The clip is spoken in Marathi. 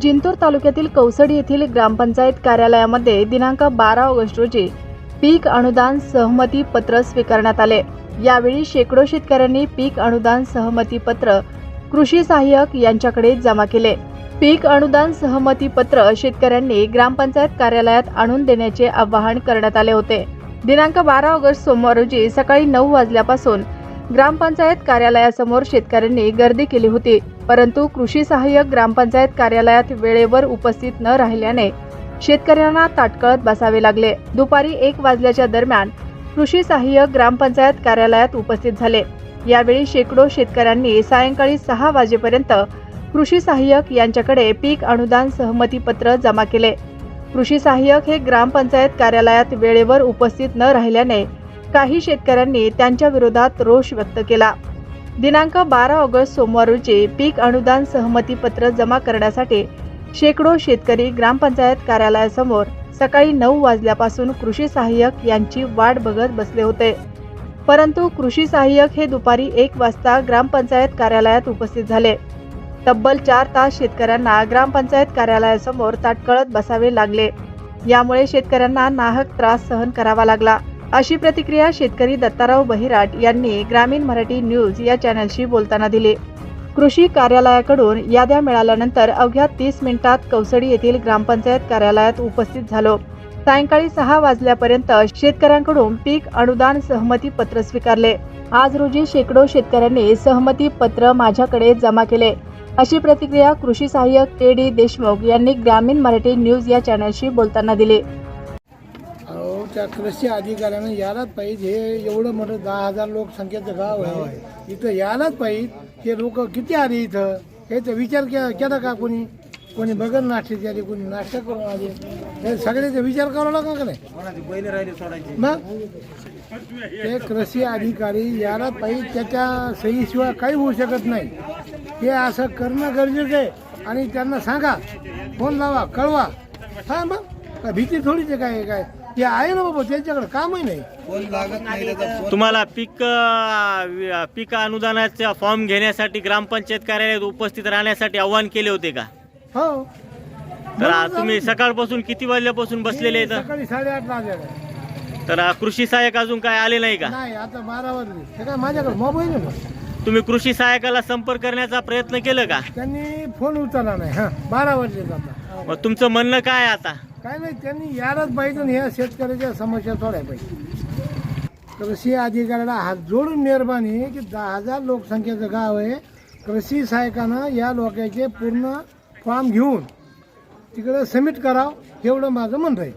जिंतूर तालुक्यातील कौसडी येथील ग्रामपंचायत कार्यालयामध्ये दिनांक बारा ऑगस्ट रोजी पीक अनुदान सहमती पत्र स्वीकारण्यात आले. यावेळी शेकडो शेतकऱ्यांनी पीक अनुदान सहमती पत्र कृषी सहाय्यक यांच्याकडे जमा केले. पीक अनुदान सहमती पत्र शेतकऱ्यांनी ग्रामपंचायत कार्यालयात आणून देण्याचे आवाहन करण्यात आले होते. दिनांक बारा ऑगस्ट सोमवार रोजी सकाळी नऊ वाजल्यापासून ग्रामपंचायत कार्यालयासमोर शेतकऱ्यांनी गर्दी केली होती. परंतु कृषी सहाय्यक ग्रामपंचायत कार्यालयात वेळेवर उपस्थित न राहिल्याने शेतकऱ्यांना ताटकळत बसावे लागले. दुपारी एक वाजल्याच्या दरम्यान कृषी सहाय्यक ग्रामपंचायत कार्यालयात उपस्थित झाले. यावेळी शेकडो शेतकऱ्यांनी सायंकाळी सहा वाजेपर्यंत कृषी सहाय्यक यांच्याकडे पीक अनुदान सहमती पत्र जमा केले. कृषी सहाय्यक हे ग्रामपंचायत कार्यालयात वेळेवर उपस्थित न राहिल्याने काही शेतकऱ्यांनी त्यांच्या विरोधात रोष व्यक्त केला. दिनांक बारा ऑगस्ट सोमवार रोजी पीक अनुदान सहमती पत्र जमा करण्यासाठी शेकडो शेतकरी ग्रामपंचायत कार्यालयासमोर सकाळी नऊ वाजल्यापासून कृषी सहाय्यक यांची वाट बघत बसले होते. परंतु कृषी सहाय्यक हे दुपारी एक वाजता ग्रामपंचायत कार्यालयात उपस्थित झाले. तब्बल चार तास शेतकऱ्यांना ग्रामपंचायत कार्यालयासमोर ताटकळत बसावे लागले. यामुळे शेतकऱ्यांना नाहक त्रास सहन करावा लागला. अशी प्रतिक्रिया शेतकरी दत्ताराव बहिराट यांनी ग्रामीण मराठी न्यूज या चॅनलशी बोलताना दिली. कृषी कार्यालयाकडून याद्या मिळाल्यानंतर अवघ्या तीस मिनिटात कौसडी येथील ग्रामपंचायत कार्यालयात उपस्थित झालो. सायंकाळी सहा वाजल्यापर्यंत शेतकऱ्यांकडून पीक अनुदान सहमती पत्र स्वीकारले. आज रोजी शेकडो शेतकऱ्यांनी सहमती पत्र माझ्याकडे जमा केले. अशी प्रतिक्रिया कृषी सहाय्यक के डी देशमुख यांनी ग्रामीण मराठी न्यूज या चॅनलशी बोलताना दिली. त्या कृषी अधिकाऱ्यानं यायलाच पाहिजे. हे एवढं मोठं दहा हजार लोकसंख्येचं गाव आहे. इथं यायलाच पाहिजे. हे लोक किती आले इथं? याचा विचार के केला का कोणी? कोणी बघत नाश्त्याचे आले कोणी नाश्ता करून आले. हे सगळ्याचा विचार करावा लागला का नाही? मग? ते कृषी अधिकारी यायलाच पाहिजे. त्याच्या सहीशिवाय काही होऊ शकत नाही. हे असं करणं गरजेचं आहे. आणि त्यांना सांगा. फोन लावा कळवा. हा मग भीती थोडीच आहे काय काय? ते आहे ना बाबा त्यांच्याकडे कामही नाही. तुम्हाला पीक अ, वि- पीक अनुदानाचा फॉर्म घेण्यासाठी ग्रामपंचायत कार्यालयात उपस्थित राहण्यासाठी आव्हान केले होते का? हो. तर आ, तुम्ही सकाळपासून किती वाजल्यापासून बसलेले आहेत? सकाळी साडेआठ वाजले तर आ, कृषी सहाय्यक अजून काय आले नाही का? नाही आता बारा वाजले. ते काय माझ्याकडे मोबाईल आहे ना? तुम्ही कृषी सहाय्यकाला संपर्क करण्याचा प्रयत्न केलं का? त्यांनी फोन उचलला नाही. हा बारा वाजले आता मग तुमचं म्हणणं काय आहे आता? काय नाही त्यांनी यायलाच पाहिजे आणि ह्या शेतकऱ्याच्या समस्या सोडायला पाहिजे. कृषी अधिकाऱ्याला हात जोडून मेहरबानी की दहा हजार लोकसंख्येचं गाव आहे. कृषी सहायकानं या लोकांचे पूर्ण फॉर्म घेऊन तिकडे सबमिट करावं एवढं माझं म्हणणं आहे.